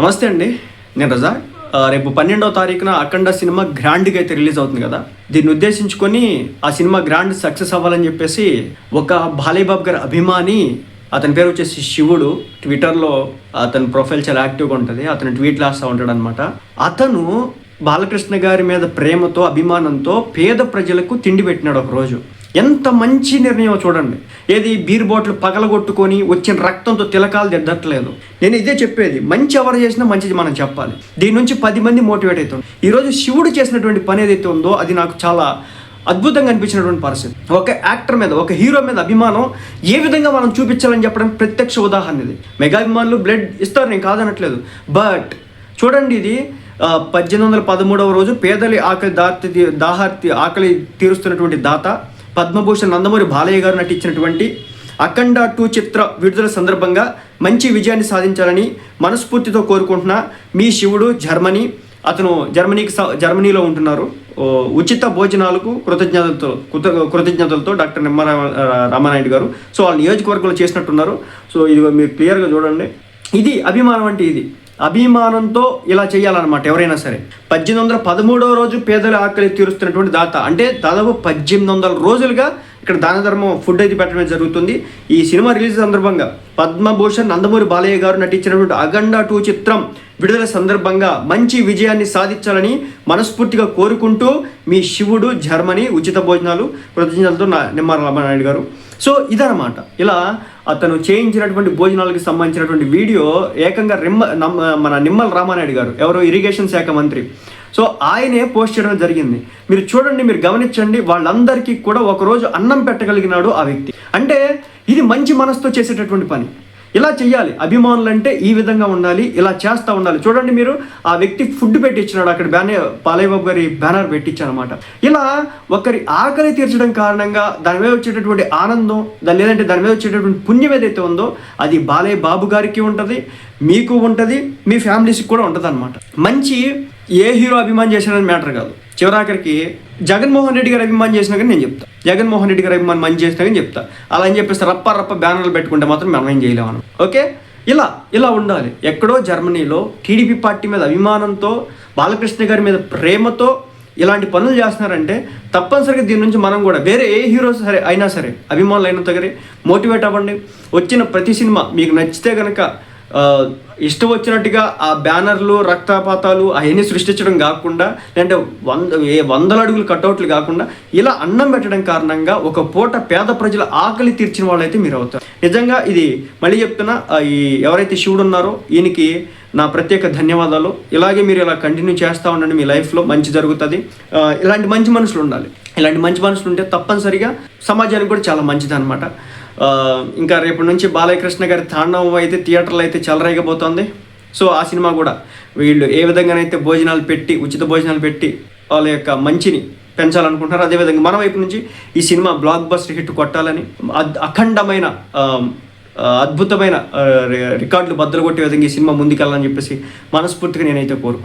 నమస్తే అండి నేను రజా. రేపు పన్నెండవ తారీఖున అఖండ సినిమా గ్రాండ్గా అయితే రిలీజ్ అవుతుంది కదా. దీన్ని ఉద్దేశించుకొని ఆ సినిమా గ్రాండ్ సక్సెస్ అవ్వాలని చెప్పేసి ఒక బాలేబాబు గారి అభిమాని అతని పేరు వచ్చేసి శివుడు ట్విట్టర్లో అతని ప్రొఫైల్ చాలా యాక్టివ్గా ఉంటుంది అతను ట్వీట్ రాస్తూ ఉంటాడు అనమాట అతను బాలకృష్ణ గారి మీద ప్రేమతో అభిమానంతో పేద ప్రజలకు తిండి పెట్టినాడు ఒక రోజు ఎంత మంచి నిర్ణయం చూడండి. ఏది బీర్ బాటిల్ పగలగొట్టుకొని వచ్చిన రక్తంతో తిలకాలు దిద్దట్లేదు నేను ఇదే చెప్పేది మంచి ఎవరు చేసినా మంచిది మనం చెప్పాలి. దీని నుంచి పది మంది మోటివేట్ అవుతాం. ఈరోజు శివుడు చేసినటువంటి పని ఏదైతే ఉందో అది నాకు చాలా అద్భుతంగా అనిపించినటువంటి పరిస్థితి. ఒక యాక్టర్ మీద ఒక హీరో మీద అభిమానం ఏ విధంగా మనం చూపించాలని చెప్పడం ప్రత్యక్ష ఉదాహరణ ఇది. మెగా అభిమానులు బ్లడ్ ఇస్తారు నేను కాదనట్లేదు. బట్ చూడండి ఇది పద్దెనిమిది వందల పదమూడవ రోజు పేదలి ఆకలి దార్తి దాహార్తి ఆకలి తీరుస్తున్నటువంటి దాత. పద్మభూషణ్ నందమూరి బాలయ్య గారు నటించినటువంటి అఖండ టూ చిత్ర విడుదల సందర్భంగా మంచి విజయాన్ని సాధించాలని మనస్ఫూర్తితో కోరుకుంటున్న మీ శివుడు జర్మనీ. అతను జర్మనీకి జర్మనీలో ఉంటున్నారు. ఉచిత భోజనాలకు కృతజ్ఞతలతో కృత కృతజ్ఞతలతో డాక్టర్ నిమ్మ రామానాయుడు గారు. సో వాళ్ళ నియోజకవర్గంలో చేసినట్టున్నారు. సో ఇది మీరు క్లియర్గా చూడండి. ఇది అభిమానం అంటే ఇది. అభిమానంతో ఇలా చేయాలన్నమాట ఎవరైనా సరే. పద్దెనిమిది వందల పదమూడవ రోజు పేదల ఆకలి తీరుస్తున్నటువంటి దాత. అంటే దాదాపు పద్దెనిమిది వందల రోజులుగా ఇక్కడ దాన ధర్మం ఫుడ్ అయితే పెట్టడం జరుగుతుంది. ఈ సినిమా రిలీజ్ సందర్భంగా పద్మభూషణ్ నందమూరి బాలయ్య గారు నటించినటువంటి అగండ టూ చిత్రం విడుదల సందర్భంగా మంచి విజయాన్ని సాధించాలని మనస్ఫూర్తిగా కోరుకుంటూ మీ శివుడు జర్మనీ ఉచిత భోజనాలు. కృతజ్ఞతలతో నా నిమ్మ గారు. సో ఇదనమాట ఇలా అతను చేయించినటువంటి భోజనాలకు సంబంధించినటువంటి వీడియో ఏకంగా రిమ్మ నమ్మ మన నిమ్మల రామానాయుడు గారు ఎవరో ఇరిగేషన్ శాఖ మంత్రి. సో ఆయనే పోస్ట్ చేయడం జరిగింది. మీరు చూడండి మీరు గమనించండి వాళ్ళందరికీ కూడా ఒకరోజు అన్నం పెట్టగలిగినాడు ఆ వ్యక్తి. అంటే ఇది మంచి మనసుతో చేసేటటువంటి పని. ఇలా చెయ్యాలి. అభిమానులు అంటే ఈ విధంగా ఉండాలి ఇలా చేస్తూ ఉండాలి. చూడండి మీరు ఆ వ్యక్తి ఫుడ్ పెట్టించినాడు అక్కడ బ్యానర్ పాలయ్యబాబు గారి బ్యానర్ పెట్టించాను అనమాట ఇలా ఒకరి ఆకలి తీర్చడం కారణంగా దాని మీద వచ్చేటటువంటి ఆనందం దాని లేదంటే దాని మీద వచ్చేటటువంటి పుణ్యం ఏదైతే ఉందో అది బాలయ్య బాబు గారికి ఉంటుంది మీకు ఉంటుంది మీ ఫ్యామిలీస్కి కూడా ఉంటుంది అనమాట మంచి ఏ హీరో అభిమానం చేశారని మ్యాటర్ కాదు. చివరాఖరికి జగన్మోహన్ రెడ్డి గారు అభిమానం చేసినా కానీ నేను చెప్తా. జగన్మోహన్ రెడ్డి గారు అభిమానం మంచి చేసినా కానీ చెప్తా. అలా అని చెప్పేసి రప్ప రప్ప బ్యానర్లు పెట్టుకుంటే మాత్రం మనం ఏం చేయలేము ఓకే? ఇలా ఇలా ఉండాలి. ఎక్కడో జర్మనీలో టీడీపీ పార్టీ మీద అభిమానంతో బాలకృష్ణ గారి మీద ప్రేమతో ఇలాంటి పనులు చేస్తున్నారంటే తప్పనిసరిగా దీని నుంచి మనం కూడా వేరే ఏ హీరో సరే అయినా సరే అభిమానులు అయినంత సరే మోటివేట్ అవ్వండి. వచ్చిన ప్రతి సినిమా మీకు నచ్చితే కనుక ఇష్టం వచ్చినట్టుగా ఆ బ్యానర్లు రక్తపాతాలు అవన్నీ సృష్టించడం కాకుండా లేదంటే వంద ఏ వందల అడుగులు కటౌట్లు కాకుండా ఇలా అన్నం పెట్టడం కారణంగా ఒక పూట పేద ప్రజల ఆకలి తీర్చిన వాళ్ళైతే మీరు అవుతారు. నిజంగా ఇది మళ్ళీ చెప్తున్నా ఈ ఎవరైతే శివుడు ఉన్నారో ఈయనకి నా ప్రత్యేక ధన్యవాదాలు. ఇలాగే మీరు ఇలా కంటిన్యూ చేస్తూ ఉండండి మీ లైఫ్లో మంచి జరుగుతుంది. ఇలాంటి మంచి మనుషులు ఉండాలి. ఇలాంటి మంచి మనుషులు ఉంటే తప్పనిసరిగా సమాజానికి కూడా చాలా మంచిది అనమాట ఇంకా రేపటి నుంచి బాలకృష్ణ గారి తాండవం అయితే థియేటర్లో అయితే చెలరేగబోతోంది. సో ఆ సినిమా కూడా వీళ్ళు ఏ విధంగానైతే భోజనాలు పెట్టి ఉచిత భోజనాలు పెట్టి వాళ్ళ యొక్క మంచిని పెంచాలనుకుంటున్నారు అదేవిధంగా మన వైపు నుంచి ఈ సినిమా బ్లాక్ బస్టర్ హిట్ కొట్టాలని అద్- అఖండమైన అద్భుతమైన రికార్డులు బద్దలు కొట్టే విధంగా ఈ సినిమా ముందుకెళ్ళాలని చెప్పేసి మనస్ఫూర్తిగా నేనైతే కోరుకుంటున్నాను.